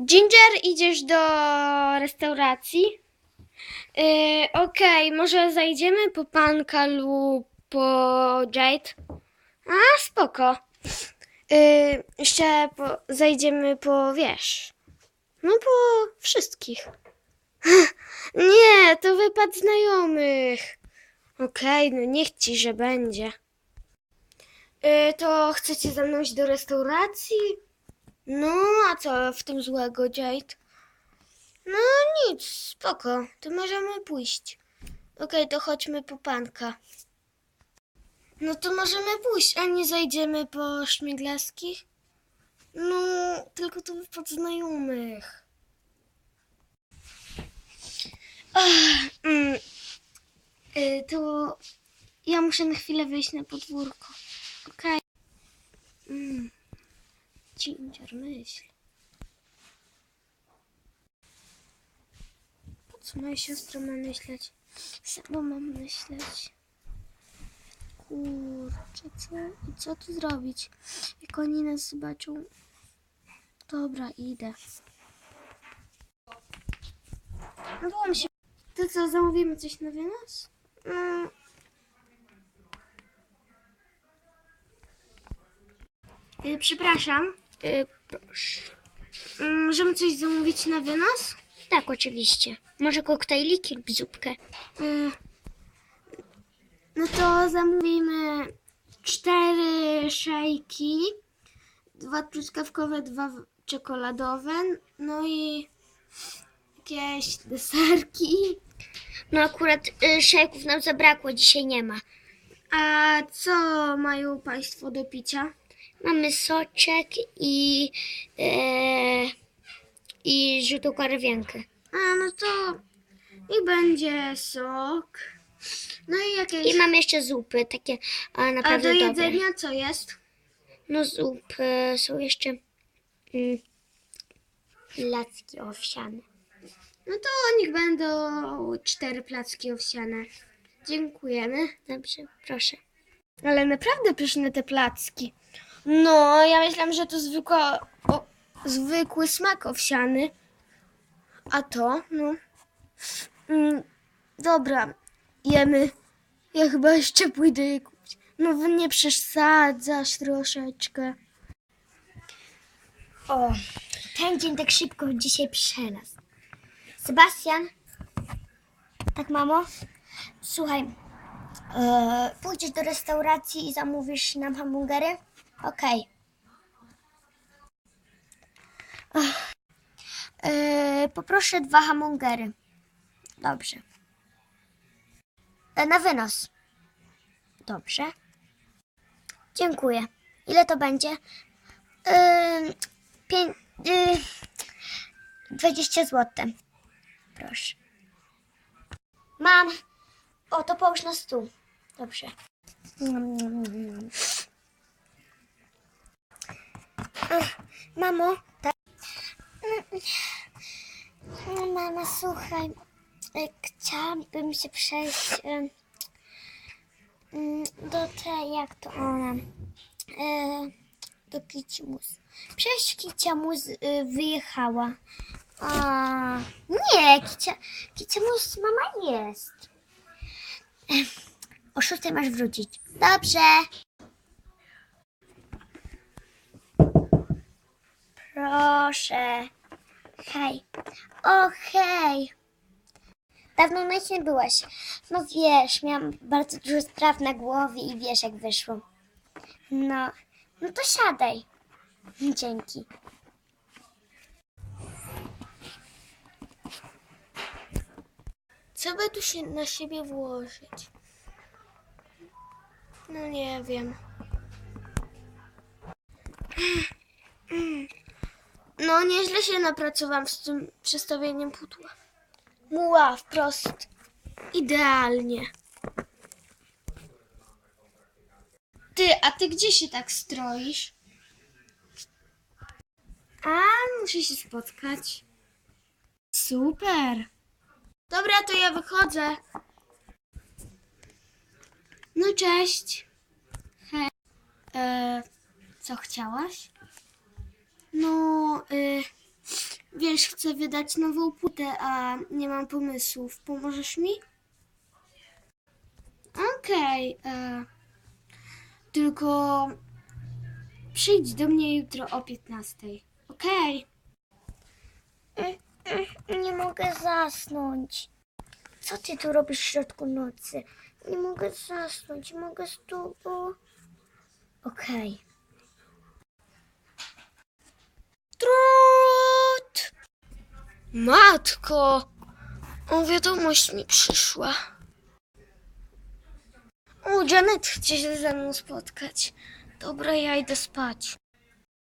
Ginger, idziesz do restauracji? Yy, Okej, może zajdziemy po panka lub po Jade? A, spoko. Yy, jeszcze po, zajdziemy po, wiesz, no po wszystkich. Nie, to wypad znajomych. Okej, no niech ci, że będzie. Yy, to chcecie ze mną iść do restauracji? No, a co w tym złego, Jade? No nic, spoko, to możemy pójść. Okej, to chodźmy po panka. No to możemy pójść, a nie zajdziemy po szmiglaskich? No, tylko to wypad znajomych. Ach, mm, y, to ja muszę na chwilę wyjść na podwórko. Okej. Mm. Ginger, myśl. Po co moja siostra ma myśleć? Sama mam myśleć. Kurczę, co? I co tu zrobić? Jak oni nas zobaczą. Dobra, idę. No było mi się. To co, zamówimy coś na wynos? Mm. Y, przepraszam. Mm, Możemy coś zamówić na wynos? Tak, oczywiście. Może koktajliki lub zupkę. Y, No to zamówimy cztery szejki, dwa truskawkowe, dwa czekoladowe, no i jakieś deserki. No akurat y, szejków nam zabrakło, dzisiaj nie ma. A co mają Państwo do picia? Mamy soczek i, e, i żółtą karwiankę. A no to i będzie sok. No i jakieś. I mamy jeszcze zupy, takie a, A do naprawdę dobre. jedzenia co jest? No zupy są jeszcze mm, placki owsiane. No to niech będą cztery placki owsiane. Dziękujemy. Dobrze, proszę. Ale naprawdę pyszne te placki. No, ja myślałam, że to zwykła, o, zwykły smak owsiany. A to, no. Mm, dobra, jemy. Ja chyba jeszcze pójdę je kupić. No, nie przesadzasz troszeczkę. O, ten dzień tak szybko dzisiaj przelazł. Sebastian? Tak, mamo? Słuchaj, e, pójdziesz do restauracji i zamówisz nam hamburgery? Okej. Ach, e, poproszę dwa hamburgery. Dobrze. E, na wynos. Dobrze. Dziękuję. Ile to będzie? Yy, pię- yy, 20 zł. Proszę. Mam. O, to połóż na stół. Dobrze. Mm, mm, mm. Mamo, tak? Mm, Mama, słuchaj. e, Chciałabym się przejść e, mm, do tej, jak to ona, e, do Kicimus. Przecież Kiciamus wyjechała. A, nie, Kicia, mama jest. O szóstej masz wrócić. Dobrze. Proszę. Hej. O, hej. Dawno u nie byłaś. No wiesz, miałam bardzo dużo spraw na głowie i wiesz jak wyszło. No, no to siadaj. Dzięki. Co by tu się na siebie włożyć? No nie wiem. No nieźle się napracowałam z tym przestawieniem pudła. Muła wprost. Idealnie. Ty, a ty gdzie się tak stroisz? A, muszę się spotkać. Super. Dobra, to ja wychodzę. No cześć. Hej. E, co chciałaś? No, y, Wiesz, chcę wydać nową płytę, a nie mam pomysłów. Pomożesz mi? Okej. e, tylko przyjdź do mnie jutro o 15. Okej. Mm, mm, Nie mogę zasnąć. Co ty tu robisz w środku nocy? Nie mogę zasnąć, mogę z tobą. Okej. Matko! O, wiadomość mi przyszła. O, Janet chce się ze mną spotkać. Dobra, ja idę spać.